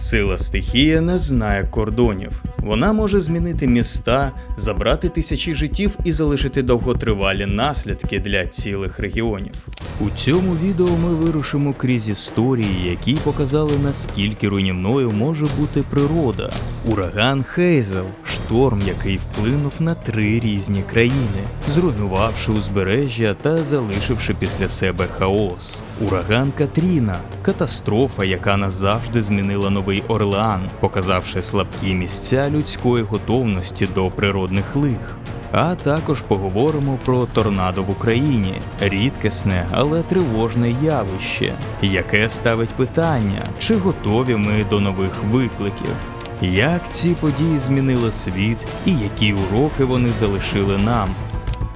Сила стихія не знає кордонів. Вона може змінити міста, забрати тисячі життів і залишити довготривалі наслідки для цілих регіонів. У цьому відео ми вирушимо крізь історії, які показали наскільки руйнівною може бути природа. Ураган Хейзел, шторм, який вплинув на три різні країни, зруйнувавши узбережжя та залишивши після себе хаос. Ураган Катріна катастрофа, яка назавжди змінила Новий Орлеан, показавши слабкі місця людської готовності до природних лих. А також поговоримо про торнадо в Україні рідкісне, але тривожне явище, яке ставить питання, чи готові ми до нових викликів. Як ці події змінили світ і які уроки вони залишили нам?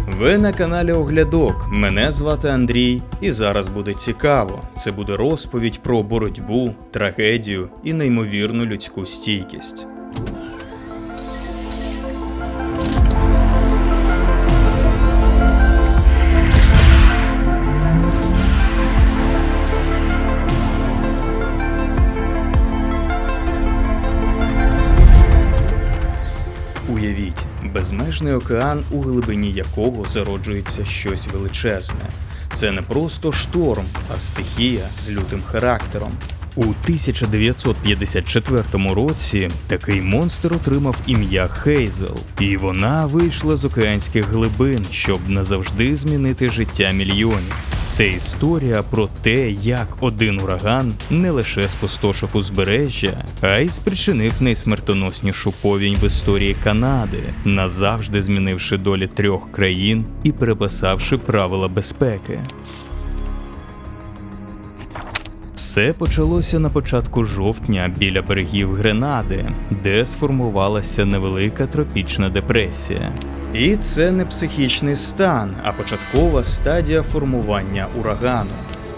Ви на каналі Оглядок. Мене звати Андрій, і зараз буде цікаво. Це буде розповідь про боротьбу, трагедію і неймовірну людську стійкість. Безмежний океан, у глибині якого зароджується щось величезне. Це не просто шторм, а стихія з лютим характером. У 1954 році такий монстр отримав ім'я Хейзел, і вона вийшла з океанських глибин, щоб назавжди змінити життя мільйонів. Це історія про те, як один ураган не лише спустошив узбережжя, а й спричинив найсмертоноснішу повінь в історії Канади, назавжди змінивши долі трьох країн і переписавши правила безпеки. Все почалося на початку жовтня біля берегів Гренади, де сформувалася невелика тропічна депресія. І це не психічний стан, а початкова стадія формування урагану.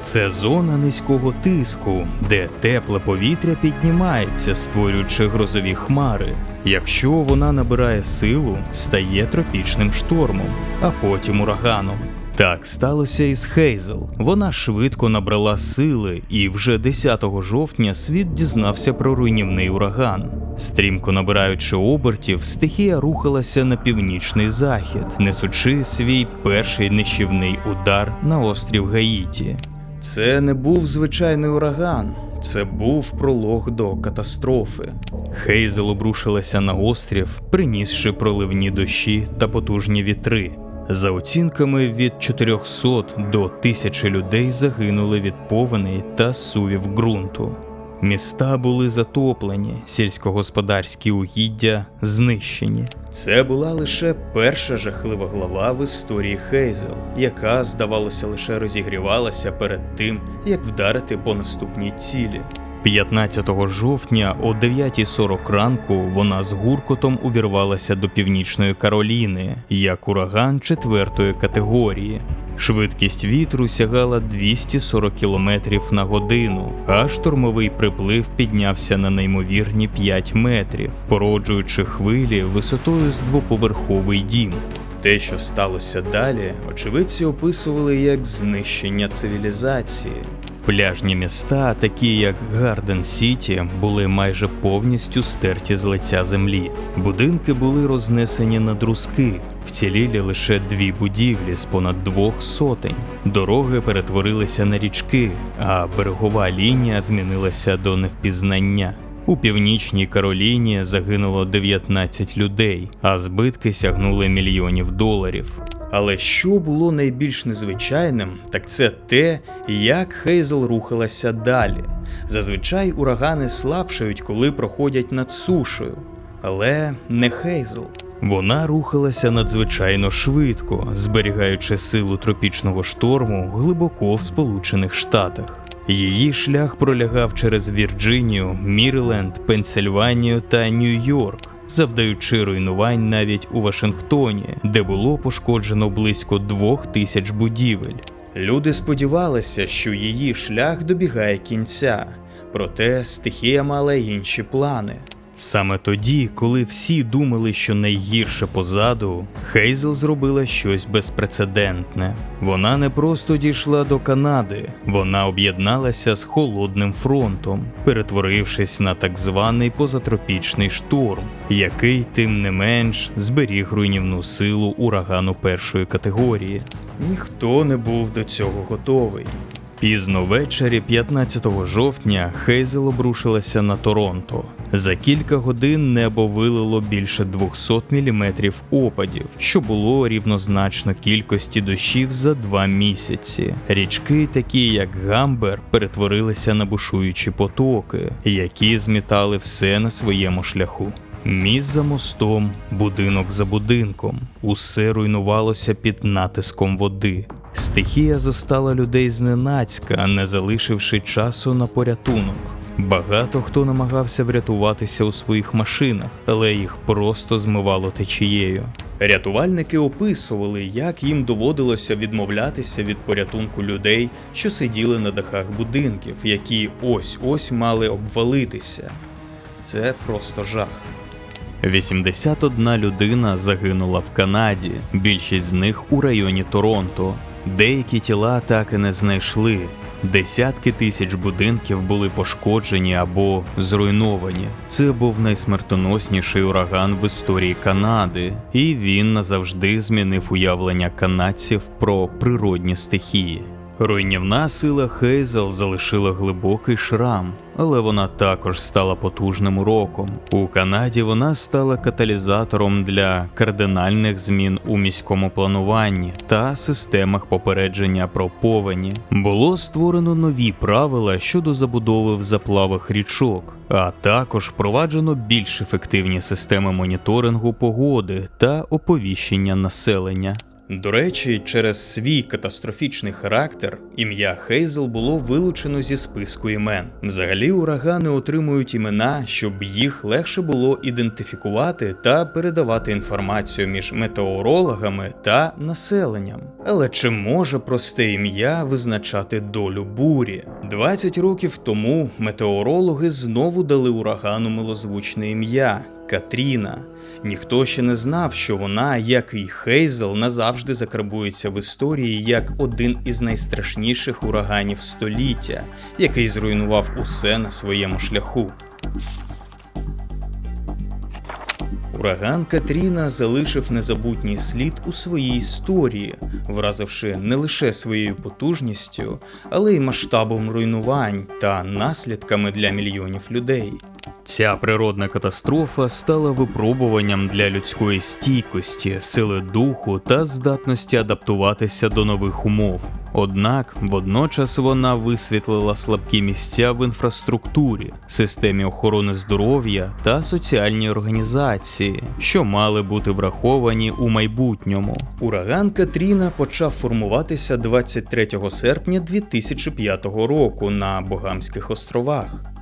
Це зона низького тиску, де тепле повітря піднімається, створюючи грозові хмари. Якщо вона набирає силу, стає тропічним штормом, а потім ураганом. Так сталося і з Хейзел. Вона швидко набрала сили, і вже 10 жовтня світ дізнався про руйнівний ураган. Стрімко набираючи обертів, стихія рухалася на північний захід, несучи свій перший нищівний удар на острів Гаїті. Це не був звичайний ураган, це був пролог до катастрофи. Хейзел обрушилася на острів, принісши проливні дощі та потужні вітри. За оцінками від 400 до 1000 людей загинули від повеней та сувів ґрунту. Міста були затоплені, сільськогосподарські угіддя знищені. Це була лише перша жахлива глава в історії Хейзел, яка, здавалося, лише розігрівалася перед тим, як вдарити по наступній цілі. 15 жовтня о 9.40 ранку вона з гуркотом увірвалася до північної Кароліни як ураган четвертої категорії. Швидкість вітру сягала 240 км на годину, а штормовий приплив піднявся на неймовірні 5 метрів, породжуючи хвилі висотою з двоповерховий дім. Те, що сталося далі, очевидці описували як знищення цивілізації. Пляжні міста, такі як Гарден Сіті, були майже повністю стерті з лиця землі. Будинки були рознесені на друзки, вцілілі лише дві будівлі з понад двох сотень. Дороги перетворилися на річки, а берегова лінія змінилася до невпізнання. У північній Кароліні загинуло 19 людей, а збитки сягнули мільйонів доларів. Але що було найбільш незвичайним, так це те, як Хейзел рухалася далі. Зазвичай урагани слабшають, коли проходять над сушею. Але не Хейзел. Вона рухалася надзвичайно швидко, зберігаючи силу тропічного шторму глибоко в Сполучених Штатах. Її шлях пролягав через Вірджинію, Мірленд, Пенсильванію та Нью-Йорк, завдаючи руйнувань навіть у Вашингтоні, де було пошкоджено близько двох тисяч будівель. Люди сподівалися, що її шлях добігає кінця, проте стихія мала інші плани. Саме тоді, коли всі думали, що найгірше позаду, Хейзел зробила щось безпрецедентне. Вона не просто дійшла до Канади, вона об'єдналася з холодним фронтом, перетворившись на так званий позатропічний шторм, який, тим не менш, зберіг руйнівну силу урагану першої категорії. Ніхто не був до цього готовий. Пізно ввечері 15 жовтня Хейзел обрушилася на Торонто. За кілька годин небо вилило більше 200 мм опадів, що було рівнозначно кількості дощів за два місяці. Річки, такі як Гамбер, перетворилися на бушуючі потоки, які змітали все на своєму шляху. Міст за мостом, будинок за будинком, усе руйнувалося під натиском води. Стихія застала людей зненацька, не залишивши часу на порятунок. Багато хто намагався врятуватися у своїх машинах, але їх просто змивало течією. Рятувальники описували, як їм доводилося відмовлятися від порятунку людей, що сиділи на дахах будинків, які ось ось мали обвалитися. Це просто жах. 81 людина загинула в Канаді, більшість з них у районі Торонто. Деякі тіла так і не знайшли. Десятки тисяч будинків були пошкоджені або зруйновані. Це був найсмертоносніший ураган в історії Канади, і він назавжди змінив уявлення канадців про природні стихії. Руйнівна сила Хейзел залишила глибокий шрам, але вона також стала потужним уроком. У Канаді вона стала каталізатором для кардинальних змін у міському плануванні та системах попередження про повені. Було створено нові правила щодо забудови в заплавах річок. А також впроваджено більш ефективні системи моніторингу погоди та оповіщення населення. До речі, через свій катастрофічний характер ім'я Хейзел було вилучено зі списку імен. Взагалі, урагани отримують імена, щоб їх легше було ідентифікувати та передавати інформацію між метеорологами та населенням. Але чи може просте ім'я визначати долю бурі? 20 років тому метеорологи знову дали урагану милозвучне ім'я Катріна. Ніхто ще не знав, що вона, як і Хейзел, назавжди закарбується в історії як один із найстрашніших ураганів століття, який зруйнував усе на своєму шляху. Ураган Катріна залишив незабутній слід у своїй історії, вразивши не лише своєю потужністю, але й масштабом руйнувань та наслідками для мільйонів людей. Ця природна катастрофа стала випробуванням для людської стійкості, сили духу та здатності адаптуватися до нових умов. Однак водночас вона висвітлила слабкі місця в інфраструктурі, системі охорони здоров'я та соціальній організації, що мали бути враховані у майбутньому. Ураган Катріна почав формуватися 23 серпня 2005 року на Богамських островах.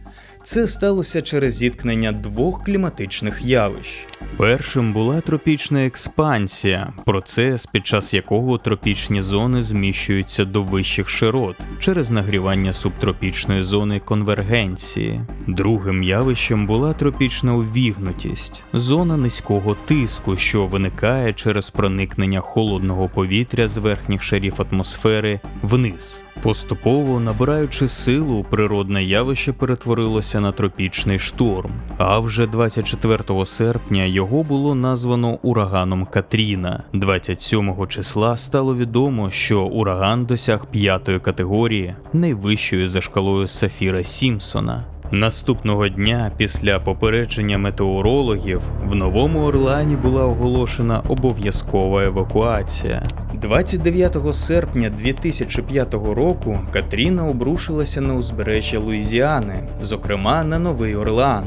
Це сталося через зіткнення двох кліматичних явищ. Першим була тропічна експансія, процес, під час якого тропічні зони зміщуються до вищих широт через нагрівання субтропічної зони конвергенції. Другим явищем була тропічна увігнутість, зона низького тиску, що виникає через проникнення холодного повітря з верхніх шарів атмосфери вниз. Поступово набираючи силу, природне явище перетворилося на тропічний шторм. А вже 24 серпня його було названо ураганом Катріна. 27 числа стало відомо, що ураган досяг п'ятої категорії, найвищої за шкалою Сафіра Сімпсона. Наступного дня, після попередження метеорологів, в Новому Орлеані була оголошена обов'язкова евакуація. 29 серпня 2005 року Катріна обрушилася на узбережжя Луїзіани, зокрема на Новий Орлеан.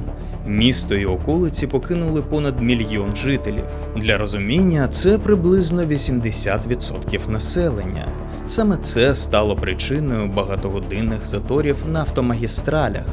Місто і околиці покинули понад мільйон жителів. Для розуміння, це приблизно 80% населення. Саме це стало причиною багатогодинних заторів на автомагістралях.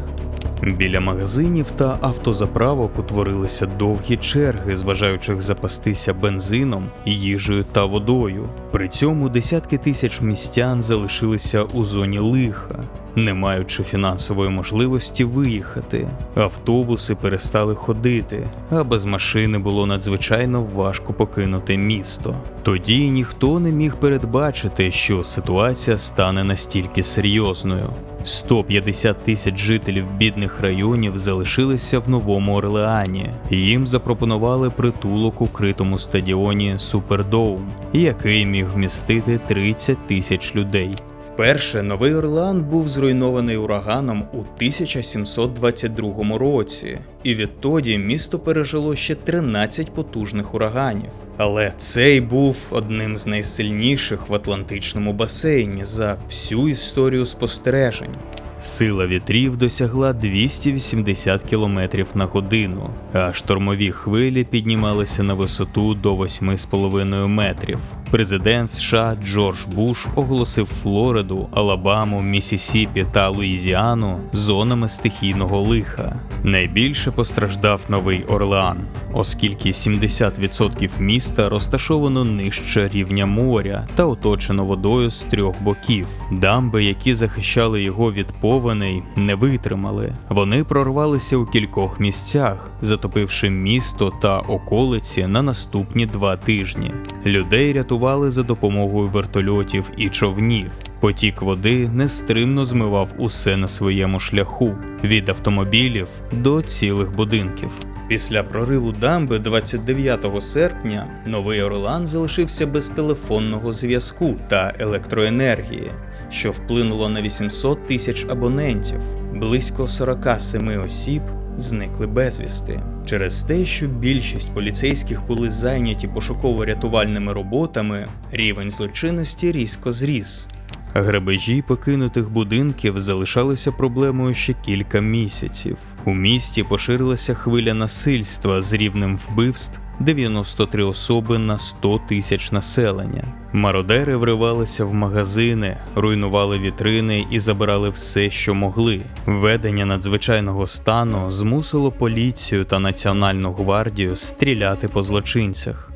Біля магазинів та автозаправок утворилися довгі черги зважаючих запастися бензином, їжею та водою. При цьому десятки тисяч містян залишилися у зоні лиха, не маючи фінансової можливості виїхати. Автобуси перестали ходити, а без машини було надзвичайно важко покинути місто. Тоді ніхто не міг передбачити, що ситуація стане настільки серйозною. 150 тисяч жителів бідних районів залишилися в Новому Орлеані. Їм запропонували притулок у критому стадіоні Супердоум, який міг вмістити 30 тисяч людей. Вперше Новий Орлеан був зруйнований ураганом у 1722 році, і відтоді місто пережило ще 13 потужних ураганів. Але цей був одним з найсильніших в Атлантичному басейні за всю історію спостережень. Сила вітрів досягла 280 км на годину, а штормові хвилі піднімалися на висоту до 8,5 метрів. Президент США Джордж Буш оголосив Флориду, Алабаму, Місісіпі та Луїзіану зонами стихійного лиха. Найбільше постраждав Новий Орлеан, оскільки 70% міста розташовано нижче рівня моря та оточено водою з трьох боків. Дамби, які захищали його від повеней, не витримали. Вони прорвалися у кількох місцях, затопивши місто та околиці на наступні два тижні. Людей рятували за допомогою вертольотів і човнів. Потік води нестримно змивав усе на своєму шляху від автомобілів до цілих будинків. Після прориву дамби 29 серпня Новий Орлеан залишився без телефонного зв'язку та електроенергії, що вплинуло на 800 тисяч абонентів. Близько 47 осіб зникли безвісти через те, що більшість поліцейських були зайняті пошуково-рятувальними роботами, рівень злочинності різко зріс. Грабежі покинутих будинків залишалися проблемою ще кілька місяців. У місті поширилася хвиля насильства з рівнем вбивств 93 особи на 100 тисяч населення. Мародери вривалися в магазини, руйнували вітрини і забирали все, що могли. Введення надзвичайного стану змусило поліцію та національну гвардію стріляти по злочинцях.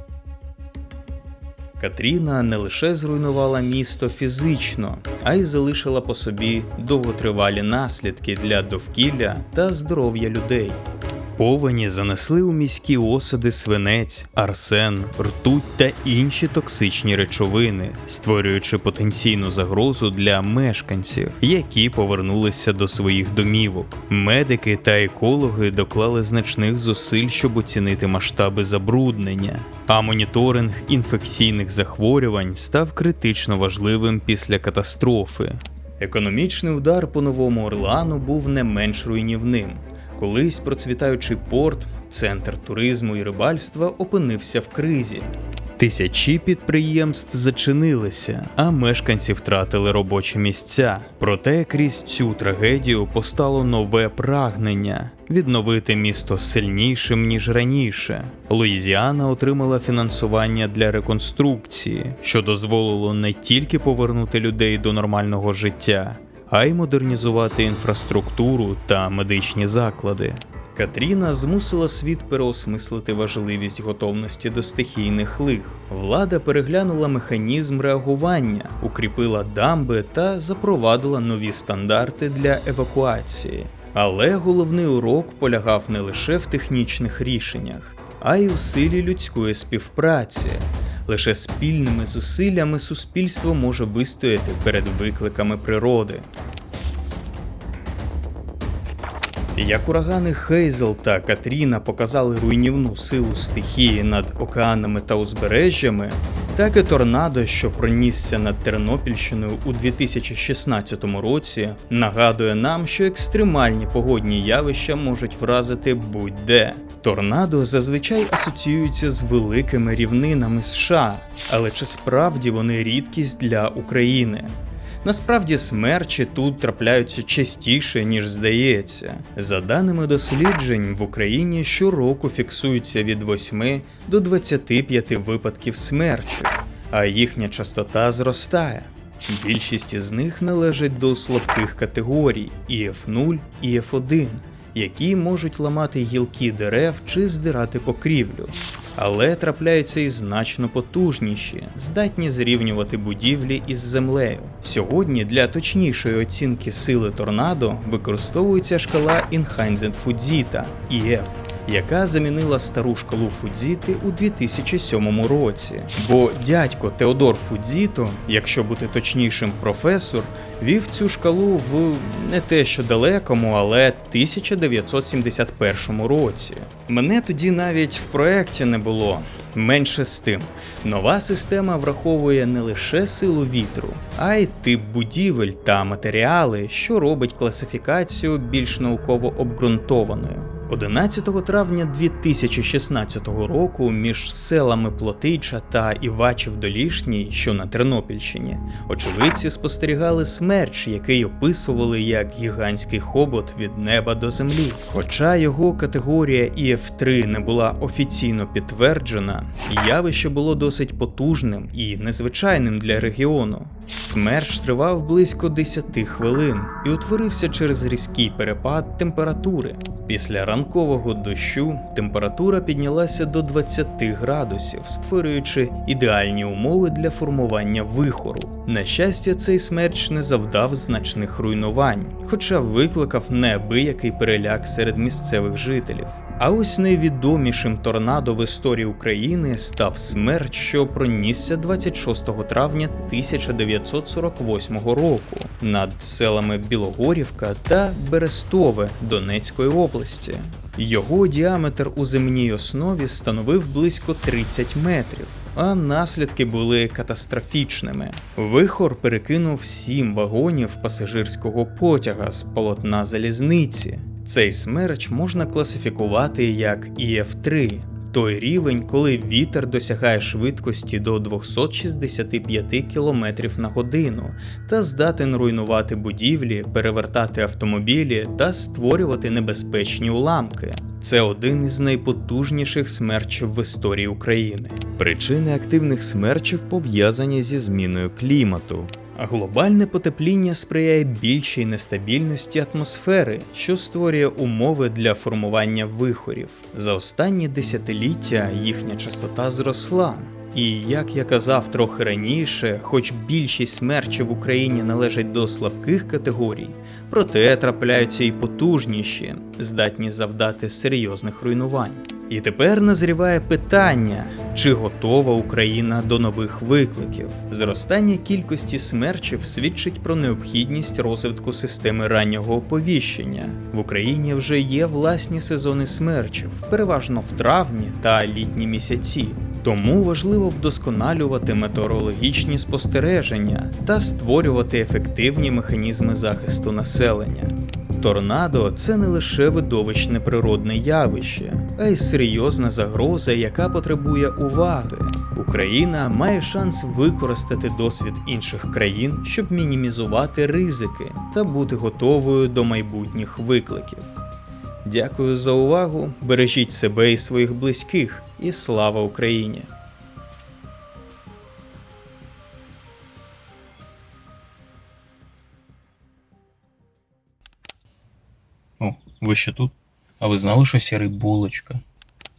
Катріна не лише зруйнувала місто фізично, а й залишила по собі довготривалі наслідки для довкілля та здоров'я людей. Повені занесли у міські осади свинець, арсен, ртуть та інші токсичні речовини, створюючи потенційну загрозу для мешканців, які повернулися до своїх домівок. Медики та екологи доклали значних зусиль, щоб оцінити масштаби забруднення. А моніторинг інфекційних захворювань став критично важливим після катастрофи. Економічний удар по новому Орлеану був не менш руйнівним. Колись процвітаючий порт, центр туризму і рибальства опинився в кризі. Тисячі підприємств зачинилися, а мешканці втратили робочі місця. Проте крізь цю трагедію постало нове прагнення відновити місто сильнішим ніж раніше. Луїзіана отримала фінансування для реконструкції, що дозволило не тільки повернути людей до нормального життя, а й модернізувати інфраструктуру та медичні заклади. Катріна змусила світ переосмислити важливість готовності до стихійних лих. Влада переглянула механізм реагування, укріпила дамби та запровадила нові стандарти для евакуації. Але головний урок полягав не лише в технічних рішеннях, а й у силі людської співпраці. Лише спільними зусиллями суспільство може вистояти перед викликами природи. Як урагани Хейзел та Катріна показали руйнівну силу стихії над океанами та узбережжями, так і торнадо, що пронісся над Тернопільщиною у 2016 році, нагадує нам, що екстремальні погодні явища можуть вразити будь-де. Торнадо зазвичай асоціюються з великими рівнинами США, але чи справді вони рідкість для України? Насправді смерчі тут трапляються частіше, ніж здається. За даними досліджень, в Україні щороку фіксується від 8 до 25 випадків смерчу, а їхня частота зростає. Більшість із них належать до слабких категорій ІФ0 і F1, які можуть ламати гілки дерев чи здирати покрівлю. Але трапляються і значно потужніші, здатні зрівнювати будівлі із землею. Сьогодні для точнішої оцінки сили торнадо використовується шкала Інхайнзен Фудзіта IF, яка замінила стару шкалу Фудзіти у 2007 році. Бо дядько Теодор Фудзіто, якщо бути точнішим, професор, вів цю шкалу в не те що далекому, але 1971 році. Мене тоді навіть в проєкті не було. Менше з тим, нова система враховує не лише силу вітру, а й тип будівель та матеріали, що робить класифікацію більш науково обґрунтованою. 11 травня 2016 року між селами Плотича та Івачів Долішній, що на Тернопільщині, очевидці спостерігали смерч, який описували як гігантський хобот від неба до землі. Хоча його категорія ІФ-3 не була офіційно підтверджена, явище було досить потужним і незвичайним для регіону. Смерч тривав близько 10 хвилин і утворився через різкий перепад температури. Після ранкового дощу температура піднялася до 20 градусів, створюючи ідеальні умови для формування вихору. На щастя, цей смерч не завдав значних руйнувань, хоча викликав неабиякий переляк серед місцевих жителів. А ось найвідомішим торнадо в історії України став смерч, що пронісся 26 травня 1948 року над селами Білогорівка та Берестове Донецької області. Його діаметр у земній основі становив близько 30 метрів. А наслідки були катастрофічними. Вихор перекинув сім вагонів пасажирського потяга з полотна залізниці. Цей смерч можна класифікувати як ІФ-3, той рівень, коли вітер досягає швидкості до 265 км на годину та здатен руйнувати будівлі, перевертати автомобілі та створювати небезпечні уламки. Це один із найпотужніших смерчів в історії України. Причини активних смерчів пов'язані зі зміною клімату. Глобальне потепління сприяє більшій нестабільності атмосфери, що створює умови для формування вихорів. За останні десятиліття їхня частота зросла. І як я казав трохи раніше, хоч більшість смерчів в Україні належать до слабких категорій, проте трапляються і потужніші, здатні завдати серйозних руйнувань. І тепер назріває питання, чи готова Україна до нових викликів. Зростання кількості смерчів свідчить про необхідність розвитку системи раннього оповіщення. В Україні вже є власні сезони смерчів, переважно в травні та літні місяці. Тому важливо вдосконалювати метеорологічні спостереження та створювати ефективні механізми захисту населення. Торнадо це не лише видовищне природне явище, а й серйозна загроза, яка потребує уваги. Україна має шанс використати досвід інших країн, щоб мінімізувати ризики та бути готовою до майбутніх викликів. Дякую за увагу. Бережіть себе і своїх близьких, і слава Україні! О, ви ще тут? А ви знали, що сірий булочка?